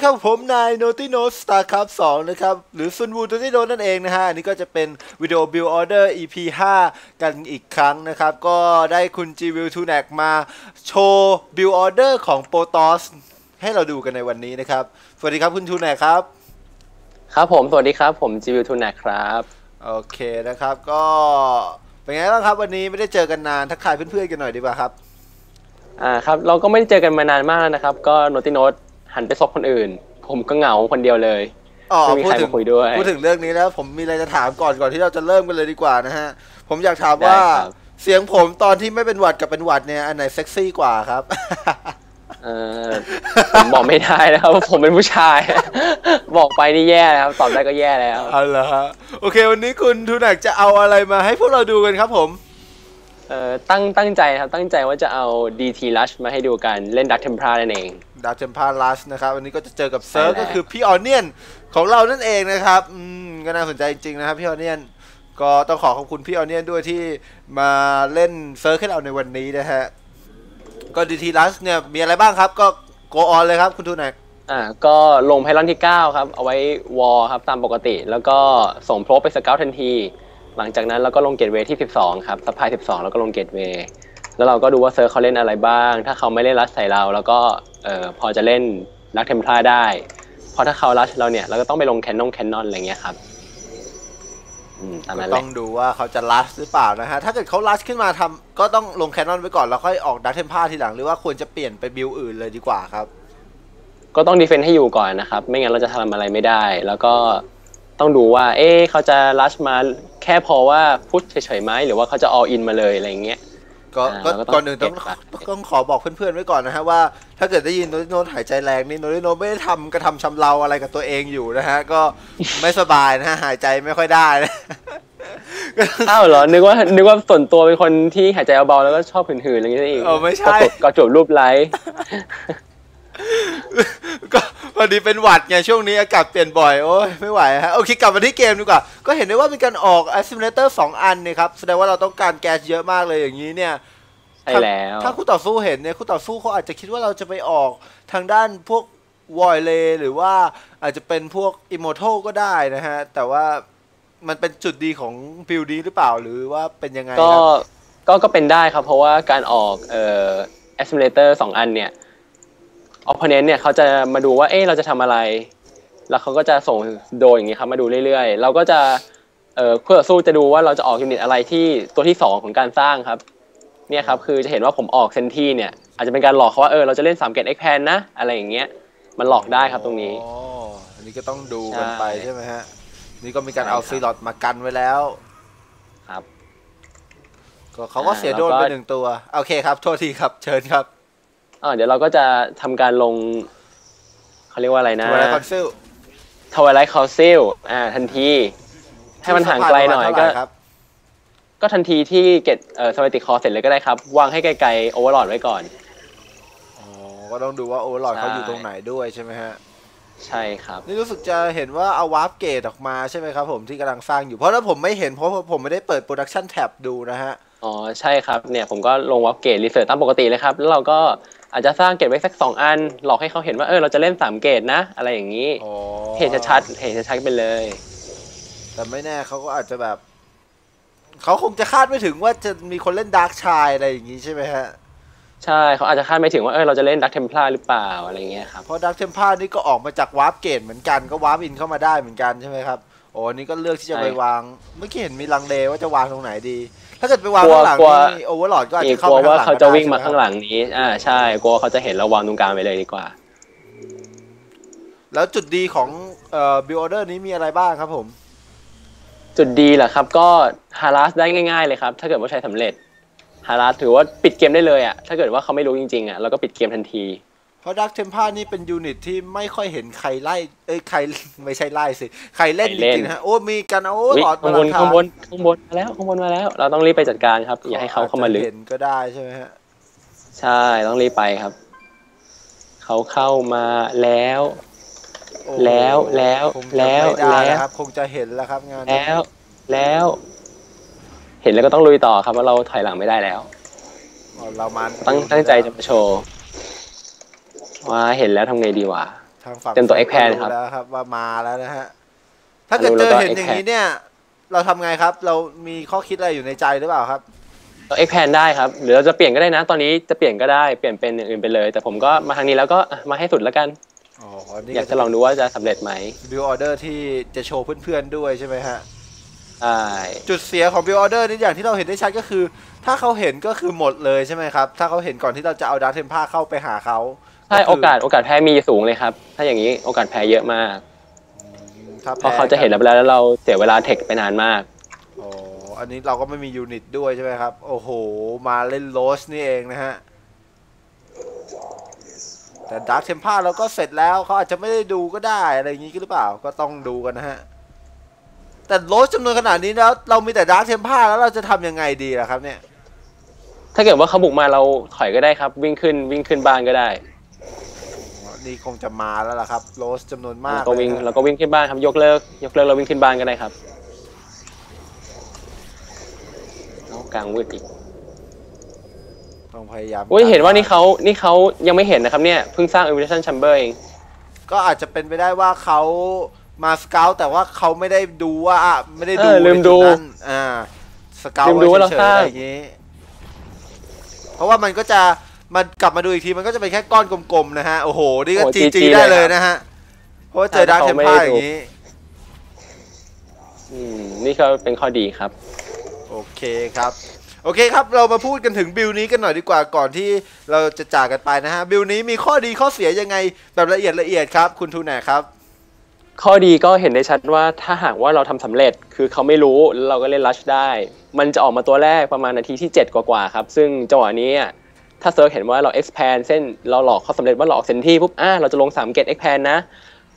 ดีครับผมนาย Naughty Note StarCraft 2นะครับ หรือซุนวู Naughty Note นั่นเองนะฮะ อันนี้ก็จะเป็นวิดีโอ Build Order EP 5 กันอีกครั้งนะครับ ก็ได้คุณ g w i l t u n a c มาโชว์ Build Order ของ Protoss ให้เราดูกันในวันนี้นะครับ สวัสดีครับคุณ t u n a c ครับ ครับผม สวัสดีครับผมจีวิวทูนนะครับ โอเคนะครับ ก็เป็นไงบ้างครับวันนี้ไม่ได้เจอกันนานทักทายเพื่อนๆกันหน่อยดีกว่าครับอ่าครับเราก็ไม่ได้เจอกันมานานมากแล้วนะครับ ก็โนติโนต หันไปซบคนอื่น ผมก็เหงาคนเดียวเลยอ๋อไม่มีพูดใครถึงมาคุยด้วยพูดถึงเรื่องนี้แล้ว ผมมีอะไรจะถามก่อนก่อนที่เราจะเริ่มกันเลยดีกว่านะฮะ ผมอยากถามว่าได้ครับเสียงผมตอนที่ไม่เป็นหวัดกับเป็นหวัดเนี่ยอันไหนเซ็กซี่กว่าครับเออผมบอกไม่ได้นะครับว่าผมเป็นผู้ชาย บอกไปนี่แย่แล้วครับตอบได้ก็แย่แล้วเอาละฮะโอเค วันนี้คุณทูนักจะเอาอะไรมาให้พวกเราดูกันครับผม เออตั้งตั้งใจนะครับตั้งใจว่าจะเอา DT Rush มาให้ดูกันเล่นดักเทมพรานั่นเองดาเทมพาลัสนะครับวันนี้ก็จะเจอกับเซิร์ฟใช่แล้วก็คือพี่ออนเนียนของเรานั่นเองนะครับอืมก็น่าสนใจจริงๆนะครับพี่ออนเนียนก็ต้องขอขอบคุณพี่ออนเนียนด้วยที่มาเล่นเซิร์ฟให้เราในวันนี้นะฮะก็ดีทีลัสเนี่ยมีอะไรบ้างครับก็โกออนเลยครับคุณทูนักอ่าก็ลงไพลอนที่ 9 ครับ เอาไว้วอลครับตามปกติ แล้วก็ส่งโพรบไปสเกลทันที หลังจากนั้นเราก็ลงเกตเวย์ที่ 12 ครับซัพพลาย12 แล้วก็ลงเกตเวย์แล้วเราก็ดูว่าเซิร์ฟเขาเล่นอะไรบ้าง ถ้าเขาไม่เล่นรัชใส่เรา แล้วก็เอ่อพอจะเล่นรักเทมพลาได้ เพราะถ้าเขารัชเราเนี่ยเราก็ต้องไปลงแคนนงแคนนอนอะไรเงี้ยครับอืมตามก็นั้นแหต้ละองดูว่าเขาจะลัสหรือเปล่านะฮะ ถ้าเกิดเขาลัสขึ้นมาทำก็ต้องลงแคนนอนไว้ก่อน แล้วค่อยออกดักเทมพาทีหลัง หรือว่าควรจะเปลี่ยนไปบิลอื่นเลยดีกว่าครับ ก็ต้องดีเฟนต์ให้อยู่ก่อนนะครับ ไม่งั้นเราจะทำอะไรไม่ได้ แล้วก็ต้องดูว่า เอ๊ะเขาจะรัชมา แค่พอว่าพุชเฉยๆไหมหรือว่าเขาจะ all in มาเลยอะไรเงี้ยก็อ่าก็เราก็ต้องก่อนอื่นต้องเก็บก่อนต้องขอบอกเพื่อนๆไว้ก่อนนะฮะว่าถ้าเกิดได้ยินโนติโนตหายใจแรงนี่โนติโนตไม่ได้ทำกระทำชำเราอะไรกับตัวเองอยู่นะฮะ ก็ไม่สบายนะฮะหายใจไม่ค่อยได้นะอ้าวเหรอนึกว่านึกว่าส่วนตัวเป็นคนที่หายใจเบาๆแล้วก็ชอบหืนๆอะไรอย่างเงี้ยเองเออไม่ใช่ก็จบก็จบรูปไลค์ก็ พอดีเป็นหวัดไงช่วงนี้อากาศเปลี่ยนบ่อยโอ้ยไม่ไหวฮะโอเคกลับมาที่เกมดีกว่า ก็เห็นได้ว่ามีการออก a s s i m u l a t o r 2 อันเนี่ยครับแสดงว่าเราต้องการแก๊สเยอะมากเลยอย่างนี้เนี่ยใช่แล้ว ถ้าคู่ต่อสู้เห็นเนี่ยคู่ต่อสู้เขาอาจจะคิดว่าเราจะไปออกทางด้านพวกวอยเลหรือว่าอาจจะเป็นพวกอิโมโทก็ได้นะฮะ แต่ว่ามันเป็นจุดดีของบิลดีหรือเปล่าหรือว่าเป็นยังไงก็ครับก็ก็เป็นได้ครับ เพราะว่าการออกเอ่อ assimilator สองอันเนี่ย opponent เนี่ยเขาจะมาดูว่าเอ๊ะเราจะทำอะไร แล้วเขาก็จะส่งโดยอย่างนี้ครับมาดูเรื่อยๆ เราก็จะเอ่อเพื่อสู้จะดูว่าเราจะออกยูนิตอะไรที่ตัวที่สองของการสร้างครับ เนี่ยครับคือจะเห็นว่าผมออกเซนที่เนี่ยอาจจะเป็นการหลอกเขาว่าเออเราจะเล่น3เกต X pan นะอะไรอย่างเงี้ยมันหลอกได้ครับตรงนี้อ๋ออันนี้ก็ต้องดูกันใช่ไปใช่ไหมฮะนี่ก็มีการใช่เอาครับซีลอดมากันไว้แล้วครับก็เขาก็อ่าเสียโดนแล้วไปก็หนึ่งตัว โอเคครับ โทษทีครับ เชิญครับ อ่าเดี๋ยวเราก็จะทำการลงเขาเรียกว่าอะไรนะตัวอะไรคอนซิลทวายไลท์คาซิลอ่า ทันที ให้มันห่างไกลหน่อยก็ครับก็ทันทีที่เก็ตเอ่อสวัสดิคอเสร็จเลยก็ได้ครับ วางให้ไกลๆโอเวอร์ลอดไว้ก่อนอ๋อก็ต้องดูว่าโอเวอร์ลอดใช่เขาอยู่ตรงไหนด้วยใช่ไหมฮะใช่ครับ นี่รู้สึกจะเห็นว่าเอาวาร์ปเกตออกมาใช่ไหมครับผมที่กำลังสร้างอยู่เพราะถ้าผมไม่เห็นเพราะผมไม่ได้เปิดโปรดักชันแท็บดูนะฮะอ๋อใช่ครับเนี่ยผมก็ลงวับเกตรีเสิร์ชตามปกติเลยครับ แล้วเราก็ อาจจะสร้างเกตไว้สักสองอัน หลอกให้เขาเห็นว่าเออเราจะเล่นสามเกตนะ อะไรอย่างนี้อ๋อเห็นชัดๆเห็นชัดๆไปเลย แต่ไม่แน่เขาก็อาจจะแบบเขาคงจะคาดไม่ถึงว่าจะมีคนเล่นดาร์กชายอะไรอย่างนี้ใช่ไหมฮะใช่เขาอาจจะคาดไม่ถึงว่าเออเราจะเล่นดักเทมพลาหรือเปล่าอะไรอย่างเงี้ยครับเพราะดักเทมพานี่ก็ออกมาจากวาร์ปเกตเหมือนกันก็วาร์ปอินเข้ามาได้เหมือนกันใช่ไหมครับโอ้อันนี่ก็เลือกที่จะไปใช่วาง เมื่อกี้เห็นมีลังเลว่าจะวางตรงไหนดี ถ้าเกิดไปวางกลัวข้างหลังกลัวนี่โอเวอร์ลอดก็อาจอีจะกเข้ากลัวไปข้างว่าหลังเขาจะก็ได้วิ่งมาใช่ข้างไหลังนี้ อ่าใช่กลัวเขาจะเห็นเราวางตรงกลางไปเลยดีกว่า แล้วจุดดีของเอ่อบิวออเดอร์นี้มีอะไรบ้างครับผม จุดดีแหละครับ ก็ฮารัสได้ง่าย ๆ เลยครับ ถ้าเกิดว่าใช้สำเร็จฮารัสถือว่าปิดเกมได้เลยอะถ้าเกิดว่าเขาไม่รู้จริงๆอะเราก็ปิดเกมทันที เพราะดักเทมพานี่เป็นยูนิตที่ไม่ค่อยเห็นใครไล่ เอ้ยใครไม่ใช่ไล่สิ ใครเล่นใครจเล่นริงๆนะฮะ โอ้ มีการเอาโอ้อุ๊ยหลอดข้างบนข้างบนข้างบนมาแล้วข้างบนมาแล้ว เราต้องรีบไปจัดการครับ อย่าให้เขาเข้ามาลึกเห็นก็ได้ใช่ไหมฮะ ใช่ต้องรีบไปครับ เขาเข้ามาแล้วโอ้แล้วแล้วคงจะแล้วไม่ได้แล้วนะครับ คงจะเห็นแล้วครับงานนี้แล้วแล้ว เห็นแล้วก็ต้องลุยต่อครับว่าเราถอยหลังไม่ได้แล้วอ๋อเรามาตั้งตั้งใจจะมาโชว์ ว่าเห็นแล้วทำไงดีวะทางฝั่งเต็มตัว X-Pan รู้ครับแล้วครับ ว่ามาแล้วนะฮะ ถ้าเกิดรู้เจแล้วอก็เห็นอย่างนี้เนี่ย เราทำไงครับ เรามีข้อคิดอะไรอยู่ในใจหรือเปล่าครับตัว X Pan ได้ครับ หรือเราจะเปลี่ยนก็ได้นะ ตอนนี้จะเปลี่ยนก็ได้เปลี่ยนเป็นอย่างอื่นไปเลย แต่ผมก็มาทางนี้แล้วก็อะมาให้สุดแล้วกันอ๋ออันนี้อยากจะลองดูว่าจะสำเร็จไหมบิวออเดอร์ที่จะโชว์เพื่อนๆด้วยใช่ไหมฮะใช่จุดเสียของบิวออเดอร์นี่อย่างที่เราเห็นได้ชัดก็คือ ถ้าเขาเห็นก็คือหมดเลยใช่ไหมครับ ถ้าเขาเห็นก่อนที่เราจะเอาดาร์เทมพาเข้าไปหาเขา ใช่คืโอกาสโอกาสแพ้มีสูงเลยครับ ถ้าอย่างนี้โอกาสแพ้เยอะมากถ้าเพราะแพ้เขาจะเห็นเราไปแล้วแล้วเราเสียเวลาเทคไปนานมากอ๋ออันนี้เราก็ไม่มียูนิตด้วยใช่ไหมครับ โอ้โห มาเล่นโรสนี่เองนะฮะ แต่ดาร์ t เทม p าเราก็เสร็จแล้วเขาอาจจะไม่ได้ดูก็ได้อะไรอย่างนี้หรือเปล่าก็ต้องดูกันนะฮะ แต่โรสจำนวนขนาดนี้แล้ว เรามีแต่ดาร์ t เทม p าแล้วเราจะทำยังไงดีล่ะครับเนี่ย ถ้าเกิดว่าเขาบุกมาเราถอยก็ได้ครับ วิ่งขึ้นวิ่งขึ้นบ้านก็ได้อ๋อ นี่คงจะมาแล้วล่ะครับโรสจำนวนมากเราก็วิ่งเลยนะเราก็วิ่งขึ้นบ้านครับยกเลิกยกเลิกเราวิ่งขึ้นบ้านก็ได้ครับเอากลางวืดอีกต้องพยายามอุ้ยเห็นว่านี่เขานี่เขายังไม่เห็นนะครับเนี่ยเพิ่งสร้าง Evolution Chamber เองก็อาจจะเป็นไปได้ว่าเขามาสเกลแต่ว่าเขาไม่ได้ดูว่าอะไม่ได้ดูเออลืมดูในจุนั้นอ่าสเกลลืมดูว่าเราเฉยๆสร้างอะไรอย่างงี้เพราะว่ามันก็จะ มันกลับมาดูอีกทีมันก็จะเป็นแค่ก้อนกลมๆนะฮะ โอ้โห นี่ก็โอ้จีจี GG ได้เลเลยยครับนะฮะ เพราะว่าเจอใช่ดาร์คถ้าเทเขามไม่เพได้อดูอย่างนี้ อืมนี่ก็เป็นข้อดีครับ โอเคครับ โอเคครับ เรามาพูดกันถึงบิลนี้กันหน่อยดีกว่าก่อนที่เราจะจากกันไปนะฮะ บิลนี้มีข้อดีข้อเสียยังไงแบบละเอียดละเอียดครับ คุณทูแหนครับ ข้อดีก็เห็นได้ชัดว่าถ้าหากว่าเราทำสำเร็จคือเขาไม่รู้แล้วเราก็เล่นลัชได้ มันจะออกมาตัวแรกประมาณนาทีที่ 7 กว่าๆครับ ซึ่งจังหวะนี้อะ ถ้าเซิร์ชเห็นว่าเรา expand เส้นเราหลอกเขาสำเร็จว่าเราออกเซนที่ปุ๊บอ่าเราจะลง3เกต expand นะ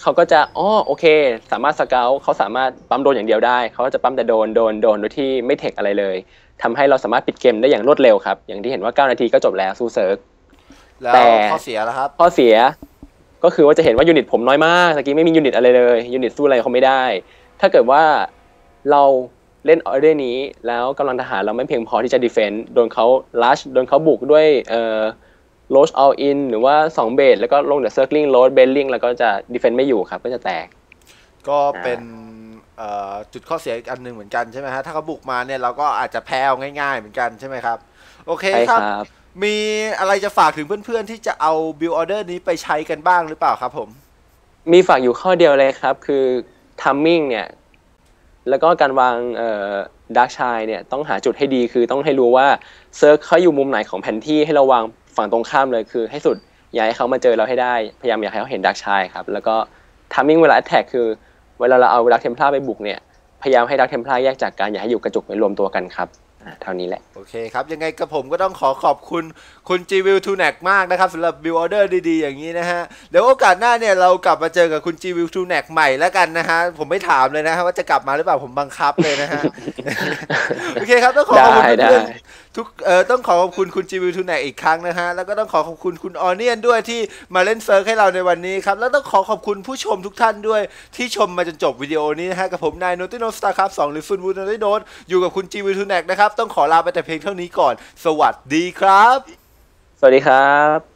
เขาก็จะอ๋อโอเค สามารถสเกลเขาสามารถปั๊มโดนอย่างเดียวได้ เขาก็จะปั๊มแต่โดนโดนโดนโดยที่ไม่เทคอะไรเลยทำให้เราสามารถปิดเกมได้อย่างรวดเร็วครับ อย่างที่เห็นว่า 9 นาทีก็จบแล้วสู้เซิร์ฟแล้วแต่ข้อเสียแล้วครับข้อเสียก็คือว่าจะเห็นว่ายูนิตผมน้อยมากตะกี้ไม่มียูนิตอะไรเลยยูนิตสู้อะไรเขาไม่ได้ ถ้าเกิดว่าเรา เล่นออเดอร์นี้ แล้วกำลังทหารเราไม่เพียงพอที่จะดีเฟนต์โดนเขาลัชโดนเขาบุกด้วยเอ่อโลชเอาอินหรือว่า 2 เบสแล้วก็ลงเดอะเซิร์ l ลิงโลดเบลลิงแล้วก็จะดีเฟนต์ไม่อยู่ครับ ก็จะแตก ก็เป็นเอ่อจุดข้อเสียอีกอันหนึ่งเหมือนกันใช่ไหมฮะ ถ้าเขาบุกมาเนี่ยเราก็อาจจะแพ้เอาง่ายๆเหมือนกันใช่ไหมครับ โอเคใช่คครัรับบมีอะไรจะฝากถึงเพื่อนๆ ที่จะเอาบิลออเดอร์นี้ไปใช้กันบ้างหรือเปล่าครับผม มีฝากอยู่ข้อเดียวเลยครับ คือทัมมิ่งเนี่ย แล้วก็การวางเอ่อดักชายเนี่ยต้องหาจุดให้ดีคือต้องให้รู้ว่าเซิร์ฟเขาอยู่มุมไหนของแผนที่ให้เราวางฝั่งตรงข้ามเลยคือ ให้สุดอย่าให้เขามาเจอเราให้ได้พยายามอย่าให้เขาเห็นดักชายครับแล้วก็ทัมมิ่งเวลา a t แทกคือเวลาเราเอาดักเทมพลาไปบุกเนี่ยพยายามให้ดักเทมพลาแยกจากกันอย่าให้อยู่กระจุกไปรวมตัวกันครับ เท่านี้แหละ โอเคครับ ยังไงกับผมก็ต้องขอขอบคุณคุณ g w 2 n a c มากนะครับสำหรับบิลออเดอร์ดีๆ อย่างนี้นะฮะ เดี๋ยวโอกาสหน้าเนี่ยเรากลับมาเจอกับคุณ g w 2 n a c ใหม่แล้วกันนะฮะ ผมไม่ถามเลยนะฮะว่าจะกลับมาหรือเปล่าผมบังคับเลยนะฮะ โอเคครับต้องขอขอบคุณได้เพื่อนได้ๆ ทุกเอ่อต้องขอขอบคุณคุณ g w 2 n a c อีกครั้งนะฮะ แล้วก็ต้องขอขอบคุณคุณออเนียนด้วยที่มาเล่นเซิร์ฟให้เราในวันนี้ครับ แล้วต้องขอขอบคุณผู้ชมทุกท่านด้วยที่ชมมาจนจบวิดีโอนี้นะฮะ กับผมนายโนติโนสตาร์ครับสองหรือฟุนวูนโนติโนตอยู่กับคุณ g w 2 n a c นะครับ ต้องขอลาไปแต่เพียงเท่านี้ก่อน สวัสดีครับ สวัสดีครับ